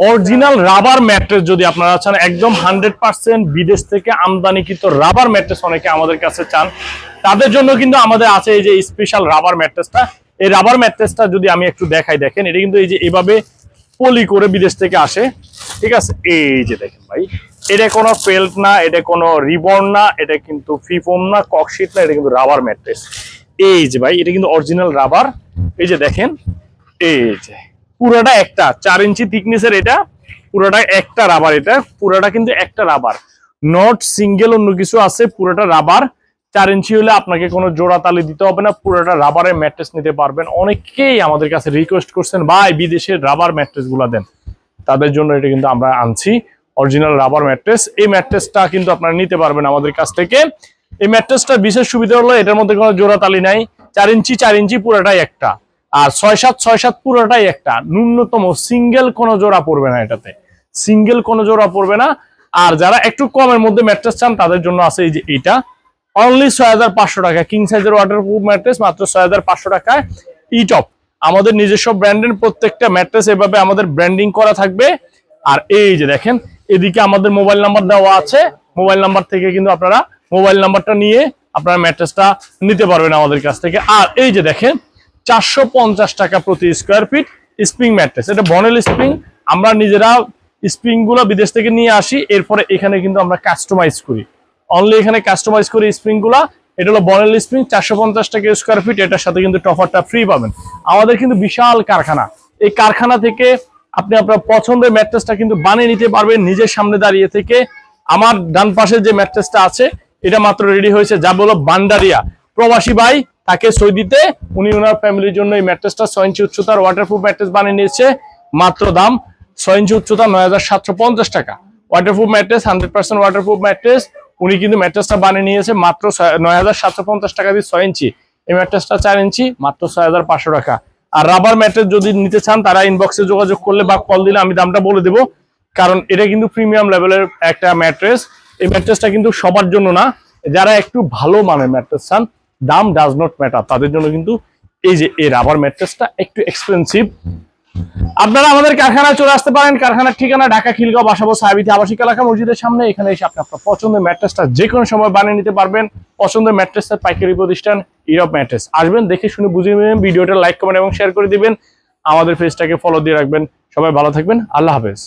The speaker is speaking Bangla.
অরিজিনাল রাবার ম্যাট্রেস যদি আপনারা চান, একদম হান্ড্রেড পার্সেন্ট বিদেশ থেকে আমদানিকৃত রাবার ম্যাট্রেস অনেকে আমাদের কাছে চান। তাদের জন্য কিন্তু আমাদের আছে এই যে স্পেশাল রাবার ম্যাট্রেসটা এই রাবার ম্যাট্রেসটা যদি আমি একটু দেখাই, দেখেন, এটা কিন্তু এই যে এভাবে পলি করে বিদেশ থেকে আসে। ঠিক আছে? এই যে দেখেন ভাই, এটা কোনো ফেল্ট না, এটা কোনো রিবন না, এটা কিন্তু ফিফোম না ককশিট না, এটা কিন্তু রাবার ম্যাট্রেস এই যে ভাই, এটা কিন্তু অরিজিনাল রাবার এই যে দেখেন, এই যে। পুরোটা একটা, চার ইঞ্চি থিকনেসের এটা, পুরোটা একটা রাবার এটা, পুরোটা কিন্তু একটা রাবার নট সিঙ্গেল অন্য কিছু আছে, পুরোটা রাবার চার ইঞ্চি হলে আপনাকে কোনো জোড়া তালি দিতে হবে না, পুরোটা রাবারের ম্যাট্রেস নিতে পারবেন। অনেকেই আমাদের কাছে রিকোয়েস্ট করছেন, ভাই বিদেশের রাবার ম্যাট্রেসগুলা দেন। তাদের জন্য এটা কিন্তু আমরা আনছি অরিজিনাল রাবার ম্যাট্রেস এই ম্যাট্রেসটা কিন্তু আপনারা নিতে পারবেন আমাদের কাছ থেকে। এই ম্যাট্রেসটা বিশেষ সুবিধা হলো, এটার মধ্যে কোনো জোড়া তালি নাই। চার ইঞ্চি চার ইঞ্চি, পুরোটাই একটা। আর ছয় সাত ছয় সাত পুরোটাই একটা। ন্যূনতম সিঙ্গেল কোনো জোড়া পড়বে না এটাতে। সিঙ্গেল কোনো জোড়া পড়বে না। আর যারা একটু কমের মধ্যে ম্যাট্রেস চান, তাদের জন্য আছে এই যে এইটা। অনলি ছয় হাজার পাঁচশো টাকা। কিং সাইজের ওয়াটার প্রুফ ম্যাট্রেস মাত্র ছয় হাজার পাঁচশো টাকায় ই টপ আমাদের নিজস্ব ব্র্যান্ডের প্রত্যেকটা ম্যাট্রেস এভাবে আমাদের ব্র্যান্ডিং করা থাকবে। আর এই যে দেখেন, এদিকে আমাদের মোবাইল নাম্বার দেওয়া আছে। মোবাইল নাম্বার থেকে কিন্তু আপনারা মোবাইল নাম্বারটা নিয়ে আপনারা ম্যাট্রেসটা নিতে পারবেন আমাদের কাছ থেকে। আর এই যে দেখেন চারশো পঞ্চাশ টাকা প্রতি স্কোয়ার ফিট স্প্রিং ম্যাট্রেস এটা বনেল স্প্রিং আমরা নিজেরা স্প্রিংগুলো বিদেশ থেকে নিয়ে আসি। এরপরে এখানে কিন্তু আমরা কাস্টমাইজ করি। অনলি এখানে কাস্টমাইজ করি স্প্রিংগুলা। এটা হলো বনেল স্প্রিং চারশো পঞ্চাশ টাকা স্কোয়ার ফিট এটার সাথে কিন্তু টফারটা ফ্রি পাবেন। আমাদের কিন্তু বিশাল কারখানা। এই কারখানা থেকে আপনি আপনার পছন্দের ম্যাট্রেসটা কিন্তু বানিয়ে নিতে পারবেন নিজের সামনে দাঁড়িয়ে থেকে। আমার ডান পাশে যে ম্যাট্রেসটা আছে, এটা মাত্র রেডি হয়েছে। যা বলো বান্ডারিয়া। প্রবাসী ভাই তাকে সৌদিতে উনি ওনার ফ্যামিলির জন্য এই ম্যাট্রেসটা ছয় ইঞ্চি উচ্চতার ওয়াটারপ্রুফ ম্যাট্রেস বানিয়ে নিয়েছে। মাত্র দাম ছয় ইঞ্চি উচ্চতা নয় হাজার সাতশো পঞ্চাশ টাকা। Waterproof mattress hundred percent waterproof mattress উনি কিন্তু ম্যাট্রেসটা বানিয়ে নিয়েছে মাত্র নয় হাজার সাতশো পঞ্চাশ টাকা দিয়ে ছয় ইঞ্চি। এই ম্যাট্রেসটা চার ইঞ্চি, মাত্র ছয় হাজার পাঁচশো টাকা। আর রাবার ম্যাট্রেস যদি নিতে চান, তারা ইনবক্সে যোগাযোগ করলে বা কল দিলে আমি দামটা বলে দেবো। কারণ এটা কিন্তু প্রিমিয়াম লেভেলের একটা ম্যাট্রেস এই ম্যাট্রেসটা কিন্তু সবার জন্য না। যারা একটু ভালো মানের ম্যাট্রেস চান দাম ডাজ নট ম্যাটার তাদের জন্য কিন্তু এই যে এই রাবার ম্যাট্রেসটা একটু এক্সপেন্সিভ আপনারা আমাদের কারখানায় চলে আসতে পারেন। কারখানার ঠিকানা ঢাকা, খিলগাঁও, বাসাবো সাহাবিতে আবাসিক এলাকা, মসজিদের সামনে। এখানে এসে আপনি আপনার পছন্দের ম্যাট্রেসটা যে কোনো সময় বানিয়ে নিতে পারবেন। পছন্দের ম্যাট্রেসের পাইকারি প্রতিষ্ঠান ইউরোপ ম্যাট্রেস আসবেন, দেখে শুনে বুঝে নেবেন। ভিডিওটা লাইক কমেন্ট এবং শেয়ার করে দিবেন। আমাদের পেজটাকে ফলো দিয়ে রাখবেন। সবাই ভালো থাকবেন। আল্লাহ হাফেজ।